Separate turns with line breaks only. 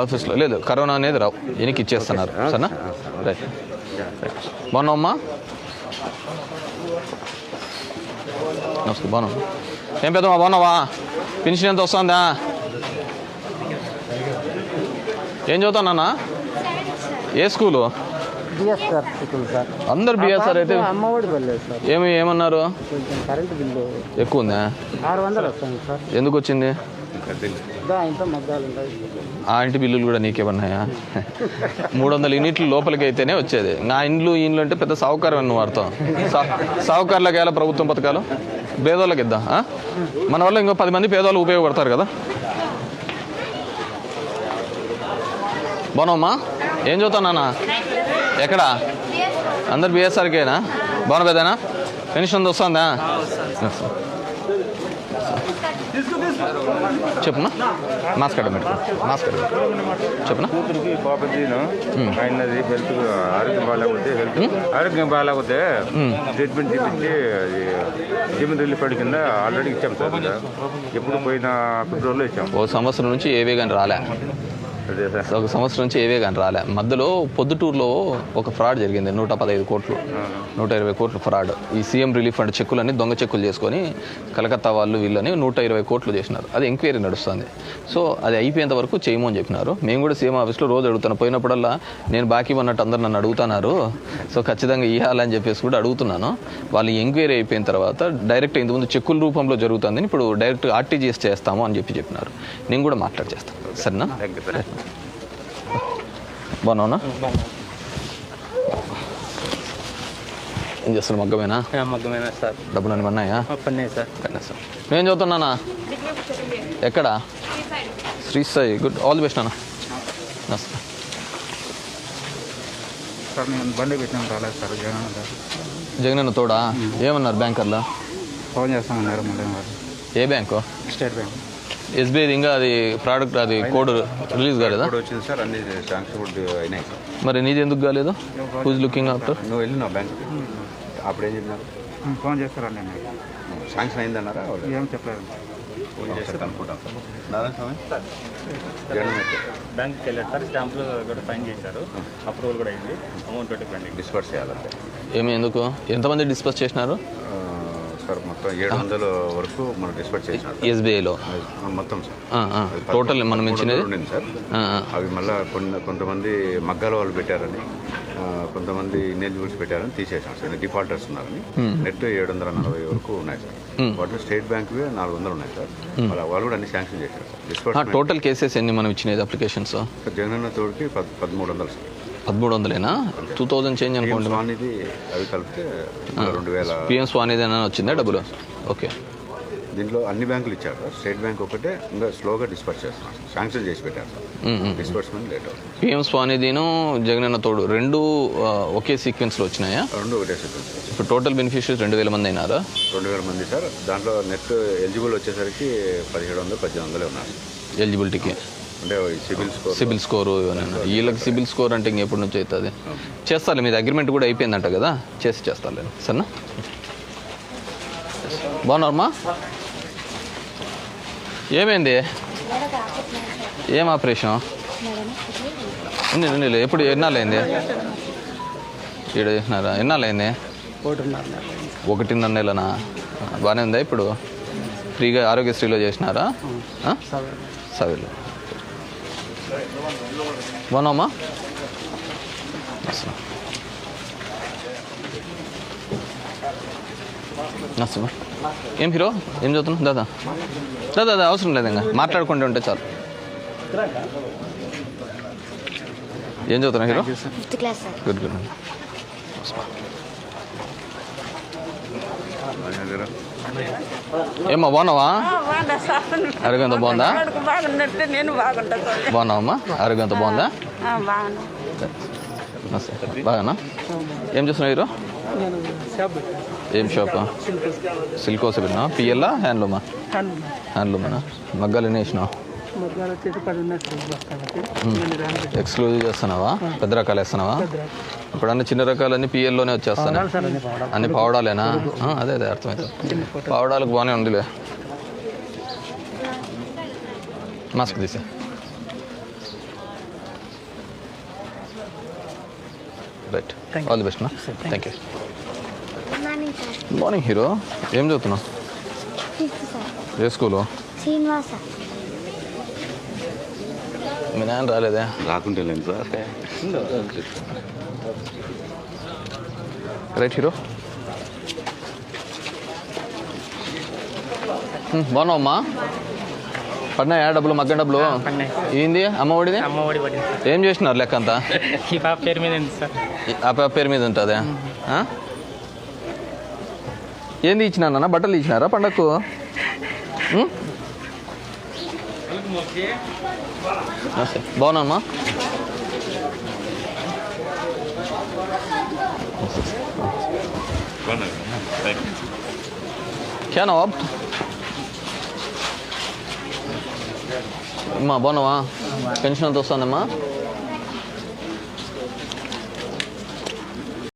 ఆఫీస్లో లేదు కరోనా అనేది రావు. ఎనికి ఇచ్చేస్తున్నారు. సరేనా? రైట్ రైట్ బాగున్నావమ్మా? నమస్తే బాగున్నాం ఏం పెద్దమ్మా బాగున్నావా? పెన్షన్ ఎంత వస్తుందా? ఏం చదువుతానన్నా ఏ school?
B S R school sir
అందరు బిఎస్ఆర్ అయితే ఏమి ఏమన్నారు?
కొంచెం కరెంటు బిల్లు
ఎక్కువ ఉందా? ఎందుకు వచ్చింది? ఆ ఇంటి బిల్లులు కూడా నీకేమన్నాయా? మూడు వందల యూనిట్లు లోపలికి అయితేనే వచ్చేది. నా ఇండ్లు ఈ ఇండ్లు అంటే పెద్ద సావుకారం నువ్వు వాడతాం సావుకారులకు ఎలా ప్రభుత్వం పథకాలు? పేదోళ్ళకి ఇద్దాం? మన వల్ల ఇంకో పది మంది పేదవాళ్ళు ఉపయోగపడతారు కదా? బాగున్నామ్మా ఏం చదువుతావు నాన్న? ఎక్కడ? అందరు బిఎస్ఆర్కేనా బాగున్నా పెద్దనా? పెన్షన్ వస్తుందా. చెప్పునా? మాస్క్ అడ్డం పెట్టుకో. చెప్పునా?
కూతురికి పాపతీను ఆయనది హెల్త్ ఆరోగ్యం బాగాలేకపోతే హెల్త్ ఆరోగ్యం బాగాలేకపోతే ట్రీట్మెంట్ చేపించి అది జీవన్ రిలీఫ్ ఫండ్ కింద ఆల్రెడీ ఇచ్చాం సార్. ఎప్పుడు పోయిన ఫిబ్రవరిలో ఇచ్చాం.
ఓ సంవత్సరం నుంచి ఏవే కానీ రాలే. ఒక సంవత్సరం నుంచి ఏవే కానీ రాలే. మధ్యలో పొద్దుటూరులో ఒక ఫ్రాడ్ జరిగింది నూట పదహైదు కోట్లు. నూట ఇరవై కోట్లు ఫ్రాడ్. ఈ సీఎం రిలీఫ్ ఫండ్ చెక్కులన్నీ దొంగ చెక్కులు చేసుకొని కలకత్తా వాళ్ళు వీళ్ళని నూట ఇరవై కోట్లు చేసినారు. అది ఎంక్వైరీ నడుస్తుంది. సో అది అయిపోయేంత వరకు చేయము అని చెప్పినారు. మేము కూడా సీఎం ఆఫీస్లో రోజు అడుగుతాను పోయినప్పుడల్లా నేను బాకీ ఉన్నట్టు అందరు నన్ను అడుగుతున్నారు. సో ఖచ్చితంగా ఇవ్వాలని చెప్పేసి కూడా అడుగుతున్నాను. వాళ్ళు ఎంక్వైరీ అయిపోయిన తర్వాత డైరెక్ట్ ఇంతకుముందు చెక్కుల రూపంలో జరుగుతుంది ఇప్పుడు డైరెక్ట్ ఆర్టీజీఎస్ చేస్తాము అని చెప్పి చెప్పినారు. నేను కూడా మాట్లాడి చేస్తాను. సరేనా?
థ్యాంక్ యూ సార్
బాగున్నావునా ఏం చేస్తున్నారు మగ్గమేనా?
మగ్గమైన సార్?
డబ్బులు అన్నీ ఉన్నాయా
సార్.
సార్. నేను చదువుతున్నానా ఎక్కడ? Sri Sai good. All the best నాన్న. నమస్తే.
సార్ నేను బండి పెట్టినాం రాలేదు సార్ జగన్
జగనన్న తోడా? ఏమన్నారు బ్యాంకర్లో?
ఫోన్ చేస్తామన్నారు మళ్ళీ
ఏ బ్యాంకు?
State bank.
ఎస్బీఐ ఇంకా అది ప్రోడక్ట్ అది కోడ్ రిలీజ్ కాలేదా?
వచ్చింది సార్ అన్ని శాంక్షన్ కూడా అయినాయి సార్.
మరి నీది ఎందుకు కాలేదు? హూజ్ లుకింగ్ ఆఫ్టర్
నువ్వు వెళ్ళినావు బ్యాంక్కి అప్పుడు ఏం చెప్పినారు
ఫోన్ చేస్తారండి
శాంక్షన్ అయిందన్నారా?
ఏం చెప్పలేదు.
ఫోన్ చేస్తే కనుక్కుంటాం సార్ నారాయణ స్వామి? జగన్
బ్యాంక్కి వెళ్ళారు సార్ స్టాంపులు కూడా ఫైన్ చేశారు. అప్రూవల్ కూడా అయింది. అమౌంట్
డిస్పర్స్ చేయాలంటే
ఏమి ఎందుకు? ఎంతమంది డిస్కస్ చేసినారు?
సార్ మొత్తం ఏడు వందల వరకు మనం డిస్పర్స్ చేసినాం
ఎస్బీఐలో?
మొత్తం సార్.
టోటల్ మనం ఇచ్చినది?
సార్. అవి మళ్ళీ కొన్ని కొంతమంది మగ్గాల వాళ్ళు పెట్టారని కొంతమంది ఇన్ఎలిజిబుల్స్ పెట్టారని తీసేసాం సార్. డిఫాల్టర్స్ ఉన్నారని. నెట్ ఏడు వందల నలభై వరకు ఉన్నాయి సార్. వాటిలో స్టేట్ బ్యాంక్వి నాలుగు వందలు ఉన్నాయి సార్. వాళ్ళ వాళ్ళు కూడా అన్ని శాంక్షన్ చేశారు సార్.
టోటల్ కేసెస్ ఎన్ని మనం ఇచ్చినది అప్లికేషన్స్
జగనన్న తోడికి పద్ పదమూడు వందలు సార్.
పదమూడు వందలేనా టూ థౌజండ్ చేంజ్ అనుకోండి
అవి కలిపితే రెండు వేల
పిఎం స్వానిధి అని వచ్చిందా డబ్బులు? ఓకే.
దీంట్లో అన్ని బ్యాంకులు ఇచ్చారు. సార్ స్టేట్ బ్యాంక్ ఒకటే ఇంకా స్లోగా డిస్పర్స్ చేస్తున్నాం సార్ శాంక్షన్ చేసి పెట్టారు. సార్ డిస్పర్స్మెంట్ లేట్ అవుతుంది
పిఎం స్వానిధిను జగనన్న తోడు రెండు ఒకే సీక్వెన్స్లో వచ్చినాయా?
రెండు ఒకటే సార్
ఇప్పుడు టోటల్ బెనిఫిషరీస్ రెండు వేల మంది అయినారా?
రెండు వేల మంది సార్. దాంట్లో నెట్ ఎలిజిబుల్ వచ్చేసరికి పదిహేడు వందలు పద్దెనిమిది వందలే ఉన్నారు.
ఎలిజిబిలిటీకి
అంటే సిబిల్ స్కోర్.
సిబిల్ స్కోరు ఇవన్నీ. వీళ్ళకి సిబిల్ స్కోర్ అంటే ఇంకెప్పటి నుంచి అవుతుంది. చేస్తారులే మీది అగ్రిమెంట్ కూడా అయిపోయిందంట కదా? చేసి చేస్తారులే సరేనా? బాగున్నారమ్మా? ఏమైంది? ఏం ఆపరేషన్? ఉంది ఎప్పుడు ఎన్నాళ్ళైంది? ఈడ చేసినారా ఎన్నాళ్ళైంది?
ఒకటిన్నర
నెలనా? బాగానే ఉందా ఇప్పుడు? ఫ్రీగా ఆరోగ్యశ్రీలో చేసినారా? సవేలు. బాగున్నావమ్మా నచ్చమా ఏం హీరో? ఏం చదువుతున్నావు? దాదా. దాదా దాదా అవసరం లేదు ఇంకా. మాట్లాడుకుంటూ ఉంటే చాలు. ఏం చదువుతున్నావు హీరో? గుడ్ గుడ్ ఏమ్మా బాగున్నావా? ఆరోగ్యం అంతా బాగుందా? బాగున్నావమ్మా? ఆరోగ్యం అంతా బాగుందా బాగానా ఏం చేస్తున్నావు హీరో ఏం షాప్? సిల్క్ హౌస్ పెట్టినా పిఎల్లా? హ్యాండ్లూమా. హ్యాండ్లూమేనా? మగ్గాలు ఎన్ని వేసినావు? ఎక్స్క్లూజివ్ చేస్తున్నావా? పెద్ద రకాలు వేస్తున్నావా? ఇప్పుడన్నీ చిన్న రకాలన్నీ పిఎల్లోనే
వచ్చేస్తాను అన్ని
పావడాలేనా? అదే అదే అర్థమవుతుంది పావడాలకు బాగానే ఉందిలే. మాస్క్ తీసా రైట్ ఆల్ ది బెస్ట్ నా థ్యాంక్ యూ
మార్నింగ్
హీరో ఏం చదువుతున్నావు? ఏ స్కూలు
శ్రీనివాస
మీ నాన్న రాలేదే?
రాకుంటే లేదు సార్
రైట్ హీరో. బాగున్నావమ్మా పడినాయా డబ్బులు మగ్గ డబ్బులు. ఏంది? అమ్మ ఒడిది? ఏం చేసినారు లెక్క అంతా
ఈ పాప పేరు మీద సార్.
ఆ పాప పేరు మీద ఉంటుందా? ఏంది ఇచ్చినారన్న బట్టలు ఇచ్చినారా పండగకు ఉం? నమస్తే బాగున్నామ్మా క్యా నవాబ్ అమ్మా బాగున్నావా పెన్షన్ ఎంత వస్తుందమ్మా